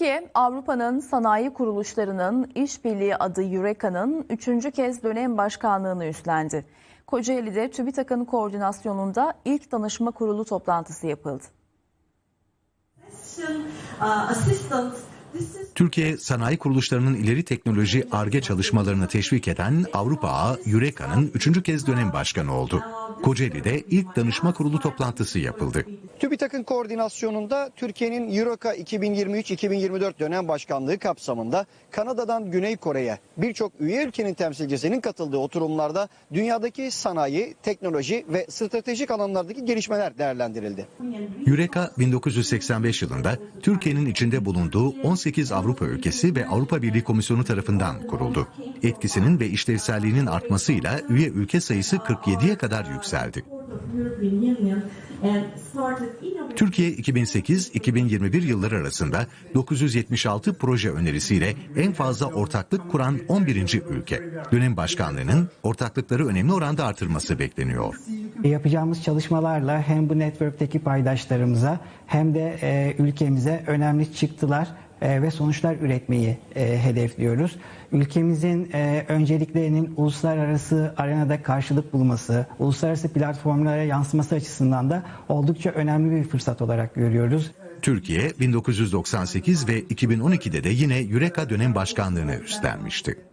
Türkiye, Avrupa'nın sanayi kuruluşlarının işbirliği adı Eureka'nın üçüncü kez dönem başkanlığını üstlendi. Kocaeli'de TÜBİTAK'ın koordinasyonunda ilk danışma kurulu toplantısı yapıldı. Türkiye, sanayi kuruluşlarının ileri teknoloji ARGE çalışmalarını teşvik eden Avrupa Ağı Eureka'nın üçüncü kez dönem başkanı oldu. Kocaeli'de ilk danışma kurulu toplantısı yapıldı. TÜBİTAK'ın koordinasyonunda Türkiye'nin Euroka 2023-2024 dönem başkanlığı kapsamında Kanada'dan Güney Kore'ye birçok üye ülkenin temsilcisinin katıldığı oturumlarda dünyadaki sanayi, teknoloji ve stratejik alanlardaki gelişmeler değerlendirildi. Eureka 1985 yılında Türkiye'nin içinde bulunduğu 18 Avrupa ülkesi ve Avrupa Birliği Komisyonu tarafından kuruldu. Etkisinin ve işlevselliğinin artmasıyla üye ülke sayısı 47'ye kadar yükseldi. Türkiye 2008-2021 yılları arasında 976 proje önerisiyle en fazla ortaklık kuran 11. ülke. Dönem başkanlığının ortaklıkları önemli oranda artırması bekleniyor. Yapacağımız çalışmalarla hem bu network'teki paydaşlarımıza hem de e, ülkemize önemli çıktılar e, ve sonuçlar üretmeyi e, hedefliyoruz. Ülkemizin e, önceliklerinin uluslararası arenada karşılık bulması, uluslararası platformlara yansıması açısından da oldukça önemli bir fırsat olarak görüyoruz. Türkiye 1998 ve 2012'de de yine Eureka dönem başkanlığını üstlenmişti.